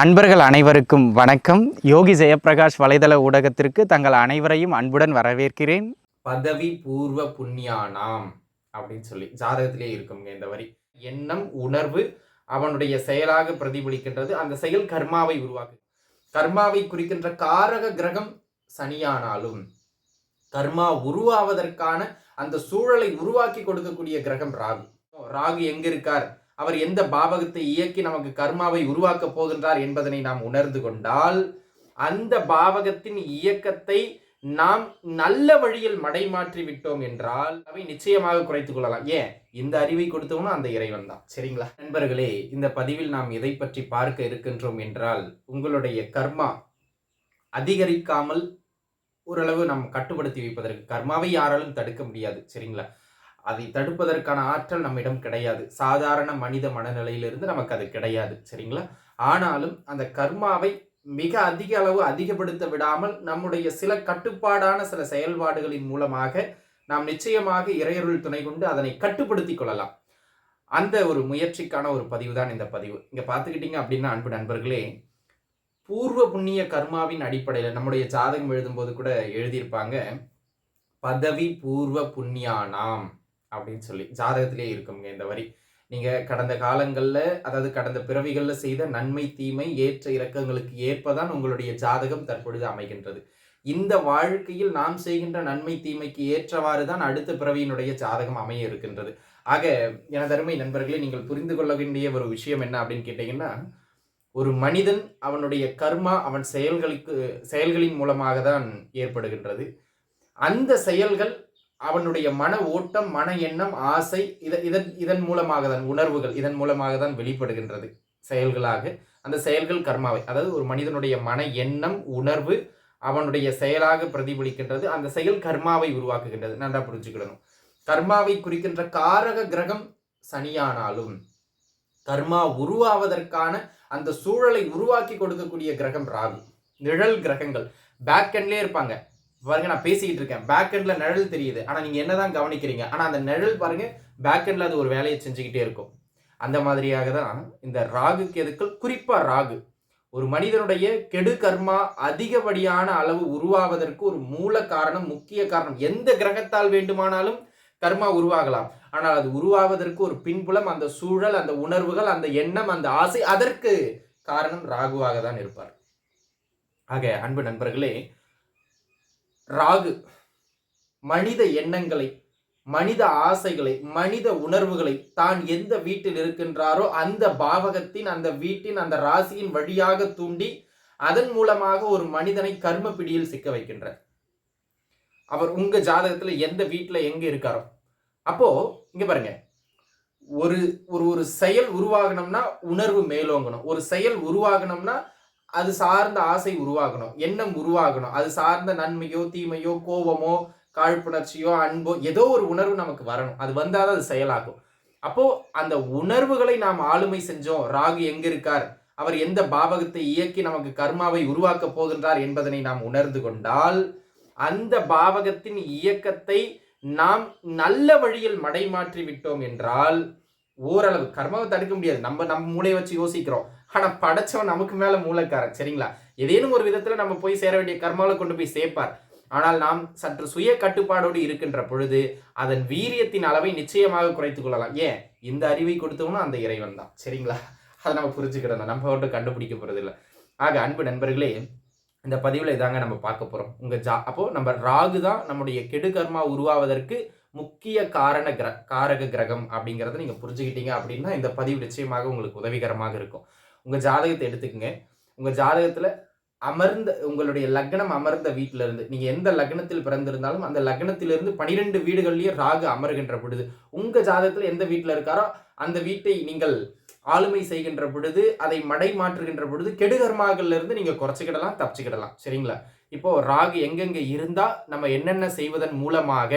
அன்பர்கள் அனைவருக்கும் வணக்கம். யோகி ஜெயபிரகாஷ் வலைதள ஊடகத்திற்கு தங்கள் அனைவரையும் அன்புடன் வரவேற்கிறேன். பதவி பூர்வ புண்ணியானாம் அப்படின்னு சொல்லி ஜாதகத்திலே இருக்குங்க இந்த வரி. எண்ணம் உணர்வு அவனுடைய செயலாக பிரதிபலிக்கின்றது. அந்த செயல் கர்மாவை உருவாக்கு கர்மாவை குறிக்கின்ற காரக கிரகம் சனியானாலும் கர்மா உருவாவதற்கான அந்த சூழலை உருவாக்கி கொடுக்கக்கூடிய கிரகம் ராகு. ராகு எங்க இருக்கார்? அவர் எந்த பாவகத்தை இயக்கி நமக்கு கர்மாவை உருவாக்கப் போகின்றார் என்பதனை நாம் உணர்ந்து கொண்டால் அந்த பாவகத்தின் இயக்கத்தை நாம் நல்ல வழியில் மடைமாற்றி விட்டோம் என்றால் அவை நிச்சயமாக குறைத்துக் கொள்ளலாம். ஏன்? இந்த அறிவை கொடுத்தவனும் அந்த இறைவன் தான் சரிங்களா? நண்பர்களே இந்த பதிவில் நாம் எதை பற்றி பார்க்க இருக்கின்றோம் என்றால் உங்களுடைய கர்மா அதிகரிக்காமல் ஓரளவு நாம் கட்டுப்படுத்தி வைப்பதற்கு கர்மாவை யாராலும் தடுக்க முடியாது. சரிங்களா? அதை தடுப்பதற்கான ஆற்றல் நம்மிடம் கிடையாது. சாதாரண மனித மனநிலையிலிருந்து நமக்கு அது கிடையாது. சரிங்களா? ஆனாலும் அந்த கர்மாவை மிக அதிக அளவு அதிகப்படுத்த விடாமல் நம்முடைய சில கட்டுப்பாடான சில செயல்பாடுகளின் மூலமாக நாம் நிச்சயமாக இறையருள் துணை கொண்டு அதனை கட்டுப்படுத்தி கொள்ளலாம். அந்த ஒரு முயற்சிக்கான ஒரு பதிவு தான் இந்த பதிவு. இங்கே பார்த்துக்கிட்டீங்க அப்படின்னா அன்பு நண்பர்களே பூர்வ புண்ணிய கர்மாவின் அடிப்படையில் நம்முடைய ஜாதகம் எழுதும்போது கூட எழுதியிருப்பாங்க பதவி பூர்வ புண்ணியானாம். அப்படின்னு சொல்லி ஜாதகத்திலே இருக்குங்க இந்த வரி. நீங்கள் கடந்த காலங்களில் அதாவது கடந்த பிறவிகளில் செய்த நன்மை தீமை ஏற்ற இறக்கங்களுக்கு ஏற்பதான் உங்களுடைய ஜாதகம் தற்பொழுது அமைகின்றது. இந்த வாழ்க்கையில் நாம் செய்கின்ற நன்மை தீமைக்கு ஏற்றவாறு தான் அடுத்த பிறவியினுடைய ஜாதகம் அமைய இருக்கின்றது. ஆக எனதருமை நண்பர்களே நீங்கள் புரிந்து கொள்ள வேண்டிய ஒரு விஷயம் என்ன அப்படின்னு கேட்டீங்கன்னா ஒரு மனிதன் அவனுடைய கர்மா அவன் செயல்களுக்கு செயல்களின் மூலமாக தான் ஏற்படுகின்றது. அந்த செயல்கள் அவனுடைய மன ஓட்டம் மன எண்ணம் ஆசை இத இதன் இதன் மூலமாக தான் உணர்வுகள் இதன் மூலமாக தான் வெளிப்படுகின்றது செயல்களாக. அந்த செயல்கள் கர்மாவை அதாவது ஒரு மனிதனுடைய மன எண்ணம் உணர்வு அவனுடைய செயலாக பிரதிபலிக்கின்றது. அந்த செயல் கர்மாவை உருவாக்குகின்றது. நன்றா புரிஞ்சுக்கிடணும். கர்மாவை குறிக்கின்ற காரக கிரகம் சனியானாலும் கர்மா உருவாவதற்கான அந்த சூழலை உருவாக்கி கொடுக்கக்கூடிய கிரகம் ராகு. நிழல் கிரகங்கள். பேக் எண்ட்லேயே இருப்பாங்க. பாருங்க நான் பேசிக்கிட்டு இருக்கேன். பேக் எண்டில் நிழல் தெரியுது. ஆனால் நீங்கள் என்னதான் கவனிக்கிறீங்க? ஆனால் அந்த நிழல் பாருங்க பேக் எண்டில் அது ஒரு வேலையை செஞ்சுக்கிட்டே இருக்கும். அந்த மாதிரியாக தான் இந்த ராகு கேதுக்கள் குறிப்பாக ராகு ஒரு மனிதனுடைய கெடு கர்மா அதிகப்படியான அளவு உருவாவதற்கு ஒரு மூல காரணம் முக்கிய காரணம். எந்த கிரகத்தால் வேண்டுமானாலும் கர்மா உருவாகலாம். ஆனால் அது உருவாவதற்கு ஒரு பின்புலம் அந்த சூழல் அந்த உணர்வுகள் அந்த எண்ணம் அந்த ஆசை அதற்கு காரணம் ராகுவாக தான் இருப்பார். ஆக அன்பு நண்பர்களே ராகு மனித எண்ணங்களை மனித ஆசைகளை மனித உணர்வுகளை தான் எந்த வீட்டில் இருக்கின்றாரோ அந்த பாவகத்தின் அந்த வீட்டின் அந்த ராசியின் வழியாக தூண்டி அதன் மூலமாக ஒரு மனிதனை கர்ம பிடியில் சிக்க வைக்கின்றார். அவர் உங்க ஜாதகத்துல எந்த வீட்டுல எங்க இருக்காரோ. அப்போ இங்க பாருங்க. ஒரு ஒரு ஒரு செயல் உருவாகணும்னா உணர்வு மேலோங்கணும். ஒரு செயல் உருவாகணும்னா அது சார்ந்த ஆசை உருவாகணும் எண்ணம் உருவாகணும். அது சார்ந்த நன்மையோ தீமையோ கோபமோ காழ்ப்புணர்ச்சியோ அன்போ ஏதோ ஒரு உணர்வு நமக்கு வரணும். அது வந்தால் அது செயலாகும். அப்போ அந்த உணர்வுகளை நாம் ஆளுமை செஞ்சோம். ராகு எங்க இருக்கார்? அவர் எந்த பாவகத்தை இயக்கி நமக்கு கர்மாவை உருவாக்க போகின்றார் என்பதனை நாம் உணர்ந்து கொண்டால் அந்த பாவகத்தின் இயக்கத்தை நாம் நல்ல வழியில் மடைமாற்றி விட்டோம் என்றால் ஓரளவு கர்மாவை தடுக்க முடியாது. நம்ம நம்ம மூளை வச்சு யோசிக்கிறோம். ஆனா படைச்சவன் நமக்கு மேல மூலக்காரன் சரிங்களா? ஏதேனும் ஒரு விதத்துல நம்ம போய் சேர வேண்டிய கர்மாவை கொண்டு போய் சேர்ப்பார். ஆனால் நாம் சற்று சுய கட்டுப்பாடோடு இருக்கின்ற பொழுது அதன் வீரியத்தின் அளவை நிச்சயமாக குறைத்துக் கொள்ளலாம். ஏன்? இந்த அறிவை கொடுத்தவனும் அந்த இறைவன் தான் சரிங்களா? அதை நம்ம புரிஞ்சுக்கிறோம் நம்ம மட்டும் கண்டுபிடிக்க போறது இல்லை. ஆக அன்பு நண்பர்களே இந்த பதிவில் இதாங்க நம்ம பார்க்க போகிறோம் உங்கள் ஜா அப்போது நம்ம ராகு தான் நம்முடைய கெடு கர்மா உருவாவதற்கு முக்கிய காரண கிர காரக கிரகம் அப்படிங்கிறத நீங்கள் புரிஞ்சுக்கிட்டீங்க அப்படின்னா இந்த பதிவு நிச்சயமாக உங்களுக்கு உதவிகரமாக இருக்கும். உங்கள் ஜாதகத்தை எடுத்துக்கங்க. உங்கள் ஜாதகத்தில் அமர்ந்த உங்களுடைய லக்னம் அமர்ந்த வீட்டில இருந்து நீங்கள் எந்த லக்னத்தில் பிறந்திருந்தாலும் அந்த லக்னத்திலிருந்து பனிரெண்டு வீடுகள்லேயும் ராகு அமர்கின்ற பொழுது உங்கள் ஜாதகத்தில் எந்த வீட்டில் இருக்காரோ அந்த வீட்டை நீங்கள் ஆளுமை செய்கின்ற பொழுது அதை மடை மாற்றுகின்ற பொழுது கெடுகர்மாகள்ல இருந்து நீங்க குறைச்சிக்கிடலாம் தப்பிச்சுக்கிடலாம். சரிங்களா? இப்போ ராகு எங்கெங்க இருந்தா நம்ம என்னென்ன செய்வதன் மூலமாக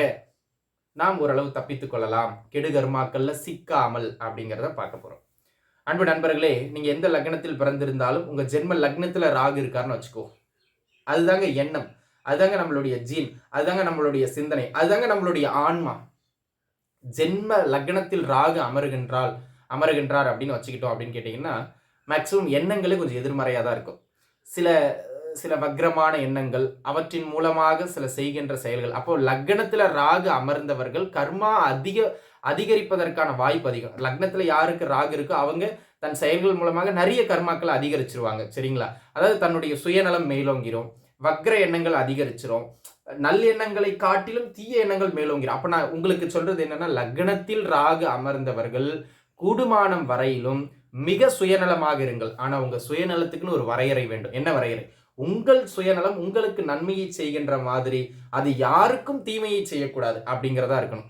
நாம் ஓரளவு தப்பித்துக்கொள்ளலாம் கொள்ளலாம். கெடுகர்மாக்கள்ல சிக்காமல் அப்படிங்கிறத பார்க்க போறோம். அன்பு நண்பர்களே நீங்கள் எந்த லக்னத்தில் பிறந்திருந்தாலும் உங்கள் ஜென்ம லக்னத்தில் ராகு இருக்காருன்னு வச்சுக்கோ. அதுதாங்க எண்ணம். அதுதாங்க நம்மளுடைய ஜீன். அதுதாங்க நம்மளுடைய சிந்தனை. அதுதாங்க நம்மளுடைய ஆன்மா. ஜென்ம லக்னத்தில் ராகு அமருகின்றால் அமருகின்றார் அப்படின்னு வச்சுக்கிட்டோம் அப்படின்னு கேட்டிங்கன்னா மேக்ஸிமம் எண்ணங்களே கொஞ்சம் எதிர்மறையாக தான் இருக்கும். சில சில வக்ரமான எண்ணங்கள் அவற்றின் மூலமாக சில செய்கின்ற செயல்கள். அப்போ லக்னத்தில் ராகு அமர்ந்தவர்கள் கர்மா அதிக அதிகரிப்பதற்கான வாய்ப்பு அதிகம். லக்னத்தில் யாருக்கு ராகு இருக்கோ அவங்க தன் செயல்கள் மூலமாக நிறைய கர்மாக்களை அதிகரிச்சிருவாங்க. சரிங்களா? அதாவது தன்னுடைய சுயநலம் மேலோங்கிரும். வக்ர எண்ணங்கள் அதிகரிச்சிரும். நல்லெண்ணங்களை காட்டிலும் தீய எண்ணங்கள் மேலோங்கிரும். அப்போ நான் உங்களுக்கு சொல்றது என்னன்னா லக்னத்தில் ராகு அமர்ந்தவர்கள் கூடுமானம் வரையிலும் மிக சுயநலமாக இருங்கள். ஆனால் உங்கள் சுயநலத்துக்குன்னு ஒரு வரையறை வேண்டும். என்ன வரையறை? உங்கள் சுயநலம் உங்களுக்கு நன்மையை செய்கின்ற மாதிரி அது யாருக்கும் தீமையை செய்யக்கூடாது அப்படிங்கிறதா இருக்கணும்.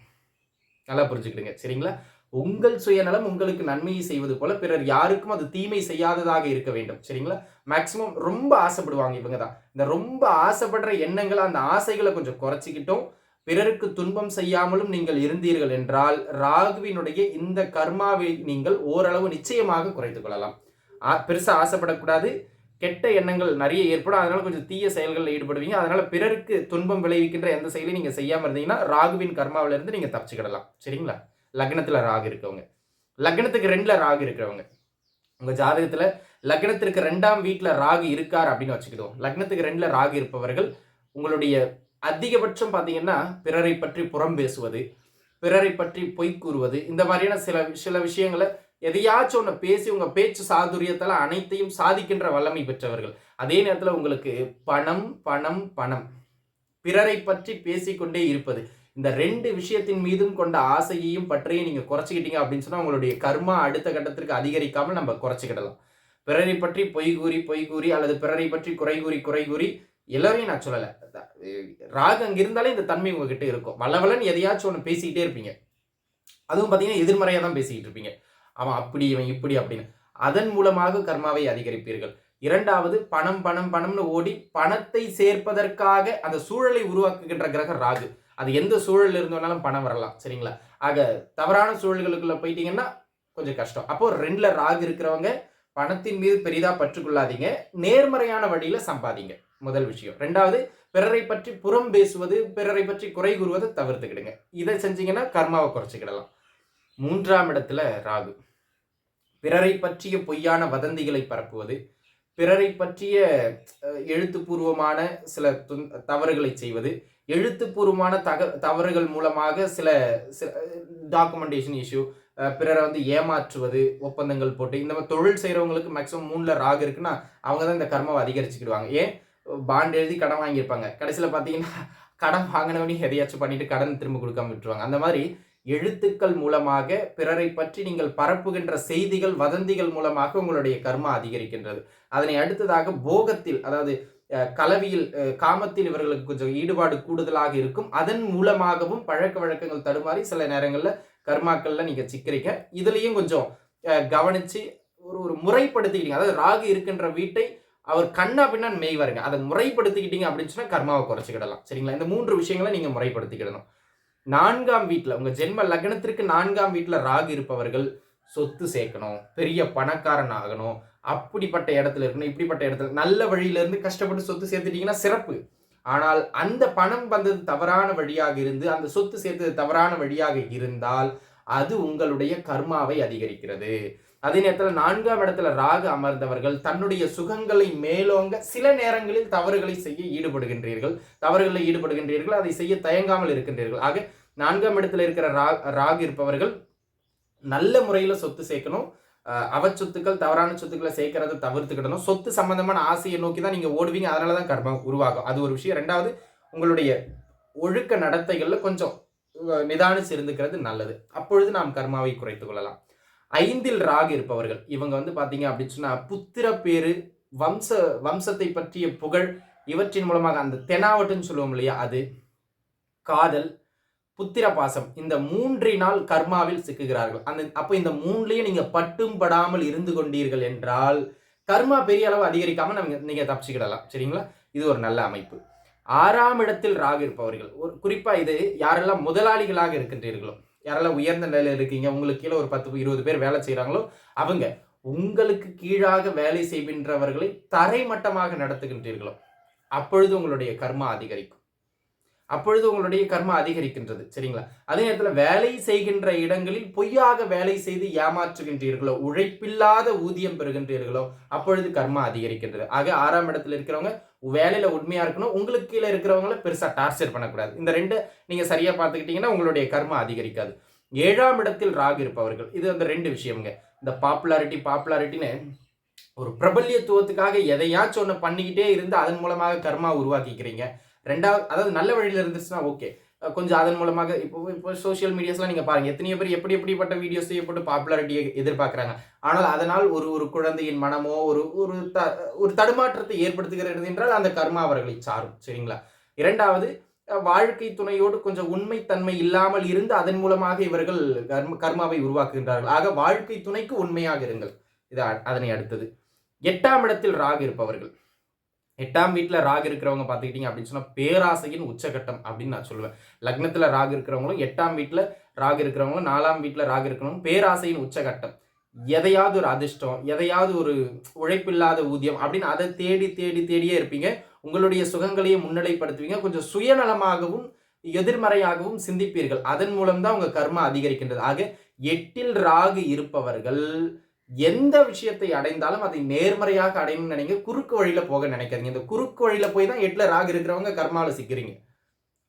நல்லா புரிஞ்சுக்கிடுங்க. சரிங்களா? உங்கள் சுயநலம் உங்களுக்கு நன்மையை செய்வது போல பிறர் யாருக்கும் அது தீமை செய்யாததாக இருக்க வேண்டும். சரிங்களா? மேக்சிமம் ரொம்ப ஆசைப்படுவாங்க இவங்க தான். இந்த ரொம்ப ஆசைப்படுற எண்ணங்களை அந்த ஆசைகளை கொஞ்சம் குறைச்சிக்கிட்டோம் பிறருக்கு துன்பம் செய்யாமலும் நீங்கள் இருந்தீர்கள் என்றால் ராகுவினுடைய இந்த கர்மாவை நீங்கள் ஓரளவு நிச்சயமாக குறைத்து கொள்ளலாம். ஆ- ஆசைப்படக்கூடாது. கெட்ட எண்ணங்கள் நிறைய ஏற்படும். அதனால கொஞ்சம் தீய செயல்களில் ஈடுபடுவீங்க. அதனால பிறருக்கு துன்பம் விளைவிக்கின்ற எந்த செயலையும் நீங்கள் செய்யாமல் இருந்தீங்கன்னா ராகுவின் கர்மாவிலேருந்து நீங்கள் தப்பிச்சுக்கிடலாம். சரிங்களா? லக்னத்தில் ராகு இருக்கவங்க. லக்னத்துக்கு ரெண்டில் ராகு இருக்கிறவங்க. உங்கள் ஜாதகத்தில் லக்னத்திற்கு ரெண்டாம் வீட்டில் ராகு இருக்கார் அப்படின்னு வச்சுக்கிடுவோம். லக்னத்துக்கு ரெண்டில் ராகு இருப்பவர்கள் உங்களுடைய அதிகபட்சம் பார்த்தீங்கன்னா பிறரை பற்றி புறம் பேசுவது பிறரை பற்றி பொய் கூறுவது இந்த மாதிரியான சில சில விஷயங்களை எதையாச்சும் ஒன்று பேசி உங்கள் பேச்சு சாதுரியத்தில் அனைத்தையும் சாதிக்கின்ற வல்லமை பெற்றவர்கள். அதே நேரத்தில் உங்களுக்கு பணம் பணம் பணம் பிறரை பற்றி பேசிக்கொண்டே இருப்பது. இந்த ரெண்டு விஷயத்தின் மீதும் கொண்ட ஆசையையும் பற்றியும் நீங்கள் குறைச்சிக்கிட்டீங்க அப்படின்னு சொன்னால் உங்களுடைய கர்மா அடுத்த கட்டத்திற்கு அதிகரிக்காமல் நம்ம குறைச்சிக்கிடலாம். பிறரை பற்றி பொய் கூறி பொய் கூறி அல்லது பிறரை பற்றி குறை கூறி குறை கூறி எல்லாரையும் நான் சொல்லலை. ராகு அங்கே இருந்தாலே இந்த தன்மை உங்ககிட்ட இருக்கும். வளவலன் எதையாச்சும் ஒன்று பேசிக்கிட்டே இருப்பீங்க. அதுவும் பார்த்தீங்கன்னா எதிர்மறையாக தான் பேசிக்கிட்டு இருப்பீங்க. அவன் அப்படி இவன் இப்படி அப்படின்னு. அதன் மூலமாக கர்மாவை அதிகரிப்பீர்கள். இரண்டாவது பணம் பணம் பணம்னு ஓடி பணத்தை சேர்ப்பதற்காக அந்த சூழலை உருவாக்குகின்ற கிரகம் ராகு. அது எந்த சூழல் இருந்தோனாலும் பணம் வரலாம் சரிங்களா? ஆக தவறான சூழல்களுக்குள்ள போயிட்டீங்கன்னா கொஞ்சம் கஷ்டம். அப்போ ரெண்டுல ராகு இருக்கிறவங்க பணத்தின் மீது பெரிதா பற்றுக்கொள்ளாதீங்க. நேர்மறையான வழியில சம்பாதிங்க. முதல் விஷயம். ரெண்டாவது பிறரை பற்றி புறம் பேசுவது பிறரை பற்றி குறை கூறுவதை தவிர்த்துக்கிடுங்க. இதை செஞ்சீங்கன்னா கர்மாவை குறைச்சிக்கிடலாம். மூன்றாம் இடத்துல ராகு. பிறரை பற்றிய பொய்யான வதந்திகளை பரப்புவது பிறரை பற்றிய எழுத்துப்பூர்வமான சில துன் தவறுகளை செய்வது எழுத்துப்பூர்வமான தக தவறுகள் மூலமாக சில டாக்குமெண்டேஷன் இஷ்யூ பிறரை வந்து ஏமாற்றுவது ஒப்பந்தங்கள் போட்டு இந்த மாதிரி தொழில் செய்கிறவங்களுக்கு மேக்ஸிமம் மூணில் ராகு இருக்குன்னா அவங்க தான் இந்த கர்மாவை அதிகரிச்சுக்கிடுவாங்க. ஏன்? பாண்ட் எழுதி கடன் வாங்கியிருப்பாங்க. கடைசியில் பார்த்தீங்கன்னா கடன் வாங்கினவனையும் எதையாச்சும் பண்ணிட்டு கடன் திரும்ப கொடுக்காம விட்டுருவாங்க. அந்த மாதிரி எழுத்துக்கள் மூலமாக பிறரை பற்றி நீங்கள் பரப்புகின்ற செய்திகள் வதந்திகள் மூலமாக உங்களுடைய கர்மா அதிகரிக்கின்றது. அதனை அடுத்ததாக போகத்தில் அதாவது கலவியில் காமத்தில் இவர்களுக்கு கொஞ்சம் ஈடுபாடு கூடுதலாக இருக்கும். அதன் மூலமாகவும் பழக்க வழக்கங்கள் தடுமாறி சில நேரங்களில் கர்மாக்கள்ல நீங்க சிக்கிறீங்க இதுலயும் கொஞ்சம் கவனித்து கவனிச்சு ஒரு ஒரு முறைப்படுத்திக்கிட்டீங்க. அதாவது ராகு இருக்கின்ற வீட்டை அவர் கண்ணா பின்னா மேய்வாருங்க. அதை முறைப்படுத்திக்கிட்டீங்க அப்படின்னு சொன்னா கர்மாவை குறைச்சிக்கிடலாம். சரிங்களா? இந்த மூன்று விஷயங்களை நீங்க முறைப்படுத்திக்கிடணும். நான்காம் வீட்டில் உங்கள் ஜென்ம லக்னத்திற்கு நான்காம் வீட்டில் ராகு இருப்பவர்கள் சொத்து சேர்க்கணும் பெரிய பணக்காரன் ஆகணும். அப்படிப்பட்ட இடத்துல இருக்கணும் இப்படிப்பட்ட இடத்துல நல்ல வழியில இருந்து கஷ்டப்பட்டு சொத்து சேர்த்துட்டீங்கன்னா சிறப்பு. ஆனால் அந்த பணம் வந்தது தவறான வழியாக இருந்து அந்த சொத்து சேர்த்தது தவறான வழியாக இருந்தால் அது உங்களுடைய கர்மாவை அதிகரிக்கிறது. அதே நேரத்தில் நான்காம் இடத்துல ராகு அமர்ந்தவர்கள் தன்னுடைய சுகங்களை மேலோங்க சில நேரங்களில் தவறுகளை செய்ய ஈடுபடுகின்றீர்கள். தவறுகளில் ஈடுபடுகின்றீர்கள் அதை செய்ய தயங்காமல் இருக்கின்றீர்கள். ஆக நான்காம் இடத்துல இருக்கிற ரா ராகு இருப்பவர்கள் நல்ல முறையில் சொத்து சேர்க்கணும். அவ சொத்துக்கள் தவறான சொத்துக்களை சேர்க்கறத தவிர்த்துக்கிடணும். சொத்து சம்பந்தமான ஆசையை நோக்கி தான் நீங்கள் ஓடுவீங்க. அதனால தான் கர்மம் உருவாகும். அது ஒரு விஷயம். ரெண்டாவது உங்களுடைய ஒழுக்க நடத்தைகளில் கொஞ்சம் நிதானிச்சு இருந்துக்கிறது நல்லது. அப்பொழுது நாம் கர்மாவை குறைத்து கொள்ளலாம். ஐந்தில் ராகு இருப்பவர்கள் இவங்க வந்து பார்த்தீங்க அப்படின்னு சொன்னால் புத்திர பேரு வம்ச வம்சத்தை பற்றிய புகழ் இவற்றின் மூலமாக அந்த தெனாவட்டுன்னு சொல்லுவோம் இல்லையா அது காதல் புத்திர பாசம் இந்த மூன்றினால் கர்மாவில் சிக்குகிறார்கள். அந்த அப்போ இந்த மூணுலயும் நீங்கள் பட்டும் படாமல் இருந்து கொண்டீர்கள் என்றால் கர்மா பெரிய அளவு அதிகரிக்காமல் நம்ம நீங்கள் தப்பிச்சுக்கிடலாம். சரிங்களா? இது ஒரு நல்ல அமைப்பு. ஆறாம் இடத்தில் ராகு இருப்பவர்கள். ஒரு குறிப்பாக இது யாரெல்லாம் முதலாளிகளாக இருக்கின்றீர்களோ யாரெல்லாம் உயர்ந்த நிலையில் இருக்கீங்க உங்களுக்கு கீழே ஒரு பத்து இருபது பேர் வேலை செய்கிறாங்களோ அவங்க உங்களுக்கு கீழாக வேலை செய்கின்றவர்களை தரைமட்டமாக நடத்துகின்றீர்களோ அப்பொழுது உங்களுடைய கர்மா அதிகரிக்கும். அப்பொழுது உங்களுடைய கர்மா அதிகரிக்கின்றது சரிங்களா? அதே நேரத்தில் வேலை செய்கின்ற இடங்களில் பொய்யாக வேலை செய்து ஏமாற்றுகின்றீர்களோ உழைப்பில்லாத ஊதியம் பெறுகின்றீர்களோ அப்பொழுது கர்மா அதிகரிக்கின்றது. ஆக ஆறாம் இடத்துல இருக்கிறவங்க வேலையில உண்மையா இருக்கணும் உங்களுக்கு கீழே இருக்கிறவங்கள பெருசா டார்ச்சர் பண்ணக்கூடாது. இந்த ரெண்டு நீங்க சரியா பார்த்துக்கிட்டீங்கன்னா உங்களுடைய கர்மா அதிகரிக்காது. ஏழாம் இடத்தில் ராகு இருப்பவர்கள் இது அந்த ரெண்டு விஷயம்ங்க. இந்த பாப்புலாரிட்டி பாப்புலாரிட்டின்னு ஒரு பிரபல்யத்துவத்துக்காக எதையாச்சும் ஒன்று பண்ணிக்கிட்டே இருந்து அதன் மூலமாக கர்மா உருவாக்கிக்கிறீங்க. ரெண்டாவது அதாவது நல்ல வழியில் இருந்துச்சுன்னா ஓகே கொஞ்சம் அதன் மூலமாக இப்போ இப்போ சோஷியல் மீடியாஸ்லாம் நீங்கள் பாருங்கள் எத்தனையோ பேர் எப்படி எப்படிப்பட்ட வீடியோஸையும் செய்யப்பட்டு பாப்புலாரிட்டியை எதிர்பார்க்குறாங்க. ஆனால் அதனால் ஒரு ஒரு குழந்தையின் மனமோ ஒரு ஒரு த ஒரு தடுமாற்றத்தை ஏற்படுத்துகிறது என்றால் அந்த கர்மா அவர்களை சாரும். சரிங்களா? இரண்டாவது வாழ்க்கை துணையோடு கொஞ்சம் உண்மைத்தன்மை இல்லாமல் இருந்து அதன் மூலமாக இவர்கள் கர்ம கர்மாவை உருவாக்குகின்றார்கள். ஆக வாழ்க்கை துணைக்கு உண்மையாக இருங்கள். இது அதனை அடுத்தது. எட்டாம் இடத்தில் ராகு இருப்பவர்கள். எட்டாம் வீட்டில் ராகு இருக்கிறவங்க பார்த்துக்கிட்டிங்க அப்படின்னு சொன்னால் பேராசையின் உச்சகட்டம் அப்படின்னு நான் சொல்லுவேன். லக்னத்தில் ராகு இருக்கிறவங்களும் எட்டாம் வீட்டில் ராகு இருக்கிறவங்களும் நாலாம் வீட்டில் ராகு இருக்கிறவங்களும் பேராசையின் உச்சகட்டம். எதையாவது ஒரு அதிர்ஷ்டம் எதையாவது ஒரு உழைப்பில்லாத ஊதியம் அப்படின்னு அதை தேடி தேடி தேடியே இருப்பீங்க. உங்களுடைய சுகங்களையே முன்னிலைப்படுத்துவீங்க. கொஞ்சம் சுயநலமாகவும் எதிர்மறையாகவும் சிந்திப்பீர்கள். அதன் மூலம்தான் உங்கள் கர்மா அதிகரிக்கின்றது. ஆக எட்டில் ராகு இருப்பவர்கள் எந்த விஷயத்தை அடைந்தாலும் அதை நேர்மறையாக அடையணும்னு நினைங்க. குறுக்கு வழியில போக நினைக்காதீங்க. இந்த குறுக்கு வழியில போய் தான் எட்டில் ராகு இருக்கிறவங்க கர்மாவில் சிக்கிறீங்க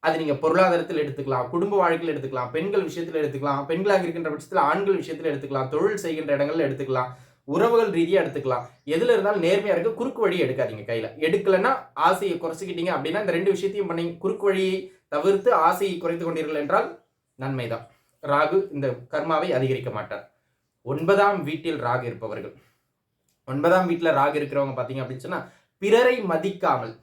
அது நீங்க பொருளாதாரத்தில் எடுத்துக்கலாம். குடும்ப வாழ்க்கையில் எடுத்துக்கலாம். பெண்கள் விஷயத்தில் எடுத்துக்கலாம். பெண்களாக இருக்கின்ற பட்சத்தில் ஆண்கள் விஷயத்தில் எடுத்துக்கலாம். தொழில் செய்கின்ற இடங்கள்ல எடுத்துக்கலாம். உறவுகள் ரீதியாக எடுத்துக்கலாம். எதுல இருந்தாலும் நேர்மையா இருக்க குறுக்கு வழியை எடுக்காதீங்க கையில. எடுக்கலைன்னா ஆசையை குறைச்சிக்கிட்டீங்க அப்படின்னா இந்த ரெண்டு விஷயத்தையும் பண்ணி குறுக்கு வழியை தவிர்த்து ஆசையை குறைத்து கொண்டீர்கள் என்றால் நன்மைதான். ராகு இந்த கர்மாவை அதிகரிக்க மாட்டார். ஒன்பதாம் வீட்டில் ராகு இருப்பவர்கள். ஒன்பதாம் வீட்டில் ராகு இருக்கிறவங்க பார்த்தீங்க அப்படின்னு சொன்னால் பிறரை மதிக்காமல்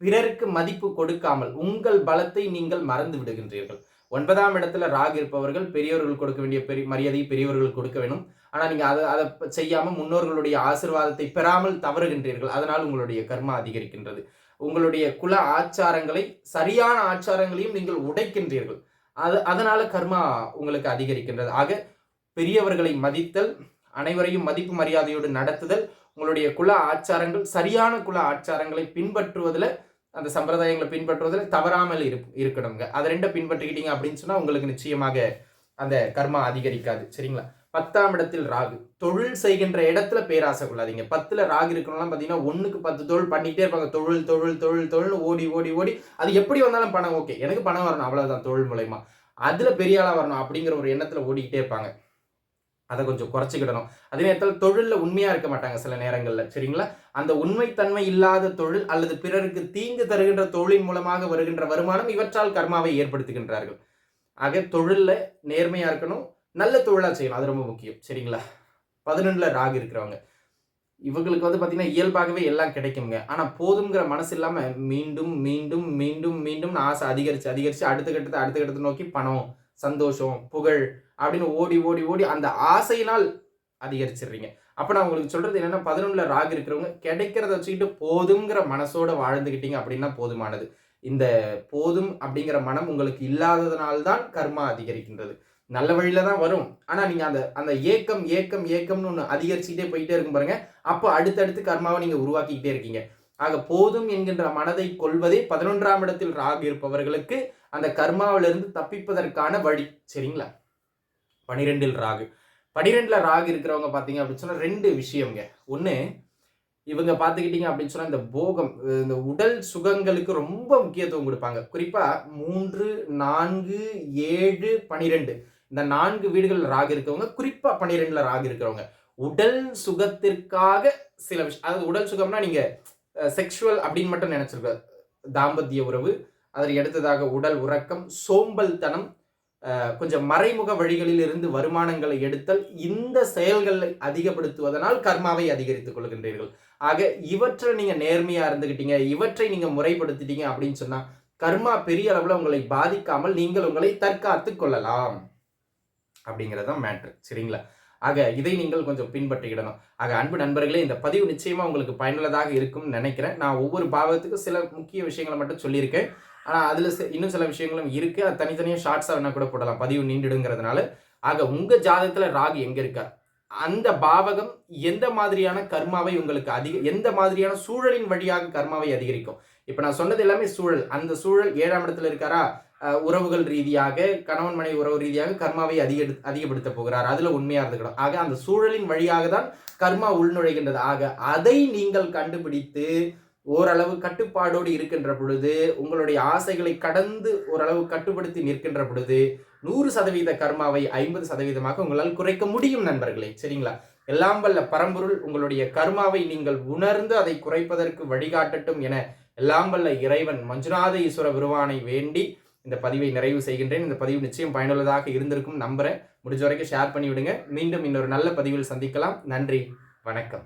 பிறருக்கு மதிப்பு கொடுக்காமல் உங்கள் பலத்தை நீங்கள் மறந்து விடுகின்றீர்கள். ஒன்பதாம் இடத்துல ராகு இருப்பவர்கள் பெரியவர்கள் கொடுக்க வேண்டிய பெரிய மரியாதையை பெரியவர்கள் கொடுக்க வேணும். ஆனால் நீங்கள் அதை அதை செய்யாமல் முன்னோர்களுடைய ஆசிர்வாதத்தை பெறாமல் தவறுகின்றீர்கள். அதனால் உங்களுடைய கர்மா அதிகரிக்கின்றது. உங்களுடைய குல ஆச்சாரங்களை சரியான ஆச்சாரங்களையும் நீங்கள் உடைக்கின்றீர்கள். அது அதனால கர்மா உங்களுக்கு அதிகரிக்கின்றது. ஆக பெரியவர்களை மதித்தல் அனைவரையும் மதிப்பு மரியாதையோடு நடத்துதல் உங்களுடைய குல ஆச்சாரங்கள் சரியான குல ஆச்சாரங்களை பின்பற்றுவதில் அந்த சம்பிரதாயங்களை பின்பற்றுவதில் தவறாமல் இரு இருக்கணுங்க. அதை ரெண்டை பின்பற்றிக்கிட்டீங்க அப்படின்னு சொன்னால் உங்களுக்கு நிச்சயமாக அந்த கர்மா அதிகரிக்காது. சரிங்களா? பத்தாம் இடத்தில் ராகு. தொழில் செய்கின்ற இடத்துல பேராசை கொள்ளாதீங்க. பத்தில் ராகு இருக்கணும்லாம் பார்த்தீங்கன்னா ஒன்றுக்கு பத்து தொழில் பண்ணிகிட்டே இருப்பாங்க. தொழில் தொழில் தொழில் தொழில் ஓடி ஓடி ஓடி. அது எப்படி வந்தாலும் பணம் ஓகே. எனக்கு பணம் வரணும். அவ்வளோதான் தொழில் மூலயமா. அதில் பெரிய ஆளாக வரணும் அப்படிங்கிற ஒரு எண்ணத்தில் ஓடிக்கிட்டே இருப்பாங்க. அதை கொஞ்சம் குறைச்சிக்கிடணும். அதே நேரத்தில் தொழிலில் உண்மையாக இருக்க மாட்டாங்க சில நேரங்களில் சரிங்களா? அந்த உண்மைத்தன்மை இல்லாத தொழில் அல்லது பிறருக்கு தீங்கு தருகின்ற தொழிலின் மூலமாக வருகின்ற வருமானம் இவற்றால் கர்மாவை ஏற்படுத்துகின்றார்கள். ஆக தொழிலில் நேர்மையாக இருக்கணும் நல்ல தொழிலாக செய்யணும். அது ரொம்ப முக்கியம் சரிங்களா? பதினொன்றில் ராகு இருக்கிறவங்க. இவங்களுக்கு வந்து பார்த்திங்கன்னா இயல்பாகவே எல்லாம் கிடைக்குங்க ஆனால் போதுங்கிற மனசு இல்லாமல் மீண்டும் மீண்டும் மீண்டும் மீண்டும் ஆசை அதிகரித்து அதிகரித்து அடுத்த கட்டத்தை அடுத்த கட்டத்தை நோக்கி பணம் சந்தோஷம் புகழ் அப்படின்னு ஓடி ஓடி ஓடி அந்த ஆசையினால் அதிகரிச்சிடுறீங்க. அப்போ நான் உங்களுக்கு சொல்கிறது என்னன்னா பதினொன்றில் ராகு இருக்கிறவங்க கிடைக்கிறத வச்சுக்கிட்டு போதுங்கிற மனசோட வாழ்ந்துக்கிட்டீங்க அப்படின்னா போதுமானது. இந்த போதும் அப்படிங்கிற மனம் உங்களுக்கு இல்லாததுனால்தான் கர்மா அதிகரிக்கின்றது. நல்ல வழியில தான் வரும். ஆனால் நீங்கள் அந்த அந்த ஏக்கம் ஏக்கம் ஏக்கம்னு ஒன்று அதிகரிச்சுக்கிட்டே போயிட்டே இருக்கும் பாருங்க. அப்போ அடுத்தடுத்து கர்மாவை நீங்கள் உருவாக்கிக்கிட்டே இருக்கீங்க. ஆக போதும் என்கின்ற மனதை கொள்வதே பதினொன்றாம் இடத்தில் ராகு இருப்பவர்களுக்கு அந்த கர்மாவிலிருந்து தப்பிப்பதற்கான வழி. சரிங்களா? பனிரெண்டில் ராகு. பனிரெண்டுல ராகு இருக்கிறவங்க பார்த்தீங்க அப்படின்னு சொன்னால் ரெண்டு விஷயம்ங்க. ஒன்று இவங்க பார்த்துக்கிட்டீங்க அப்படின்னு சொன்னால் இந்த போகம் இந்த உடல் சுகங்களுக்கு ரொம்ப முக்கியத்துவம் கொடுப்பாங்க. குறிப்பாக மூன்று நான்கு ஏழு பனிரெண்டு. இந்த நான்கு வீடுகள் ராகு இருக்கவங்க குறிப்பாக பனிரெண்டில் ராகு இருக்கிறவங்க. உடல் சுகத்திற்காக சில விஷயம் அதாவது உடல் சுகம்னா நீங்கள் செக்ஷுவல் அப்படின்னு மட்டும் நினச்சிருக்காரு தாம்பத்திய உறவு அதற்கு அடுத்ததாக உடல் உறக்கம் சோம்பல்தனம் தனம் கொஞ்சம் மறைமுக வழிகளில் இருந்து வருமானங்களை எடுத்தல் இந்த செயல்களை அதிகப்படுத்துவதனால் கர்மாவை அதிகரித்துக் கொள்கின்றீர்கள். ஆக இவற்றை நீங்கள் நேர்மையாக இருந்துக்கிட்டீங்க இவற்றை நீங்கள் முறைப்படுத்திட்டீங்க அப்படின்னு சொன்னால் கர்மா பெரிய அளவில் உங்களை பாதிக்காமல் நீங்கள் உங்களை தற்காத்து கொள்ளலாம். அப்படிங்கிறது தான் மேட்ரு சரிங்களா? ஆக இதை நீங்கள் கொஞ்சம் பின்பற்றிக்கிடணும். ஆக அன்பு நண்பர்களே இந்த பதிவு நிச்சயமாக உங்களுக்கு பயனுள்ளதாக இருக்கும்னு நினைக்கிறேன். நான் ஒவ்வொரு பாவத்துக்கும் சில முக்கிய விஷயங்களை மட்டும் சொல்லியிருக்கேன். ஆனால் அதில் இன்னும் சில விஷயங்களும் இருக்குது அது தனித்தனியாக ஷார்ட்ஸாக வேணால் கூட போடலாம். பதிவு நீண்டிடுங்கிறதுனால. ஆக உங்கள் ஜாதகத்தில் ராகு எங்கே இருக்கார்? அந்த பாவகம் எந்த மாதிரியான கர்மாவை உங்களுக்கு அதிக எந்த மாதிரியான சூழலின் வழியாக கர்மாவை அதிகரிக்கும்? இப்போ நான் சொன்னது எல்லாமே சூழல். அந்த சூழல் ஏழாம் இடத்துல இருக்காரா? உறவுகள் ரீதியாக கணவன் மனைவி உறவு ரீதியாக கர்மாவை அதிக அதிகப்படுத்த போகிறார். அதில் உண்மையாக இருந்துக்கணும். ஆக அந்த சூழலின் வழியாக தான் கர்மா உள்நுழைகின்றது. ஆக அதை நீங்கள் கண்டுபிடித்து ஓரளவு கட்டுப்பாடோடு இருக்கின்ற பொழுது உங்களுடைய ஆசைகளை கடந்து ஓரளவு கட்டுப்படுத்தி நிற்கின்ற பொழுது நூறு சதவீத கர்மாவை ஐம்பது சதவீதமாக உங்களால் குறைக்க முடியும் நண்பர்களே. சரிங்களா? எல்லாம் வல்ல பரம்பொருள் உங்களுடைய கர்மாவை நீங்கள் உணர்ந்து அதை குறைப்பதற்கு வழிகாட்டட்டும் என எல்லாம் வல்ல இறைவன் மஞ்சுநாத ஈஸ்வர விருவானை வேண்டி இந்த பதிவை நிறைவு செய்கின்றேன். இந்த பதிவு நிச்சயம் பயனுள்ளதாக இருந்திருக்கும். நம்புகிறேன் முடிஞ்ச வரைக்கும் ஷேர் பண்ணி விடுங்க மீண்டும் இன்னொரு நல்ல பதிவில் சந்திக்கலாம். நன்றி. வணக்கம்.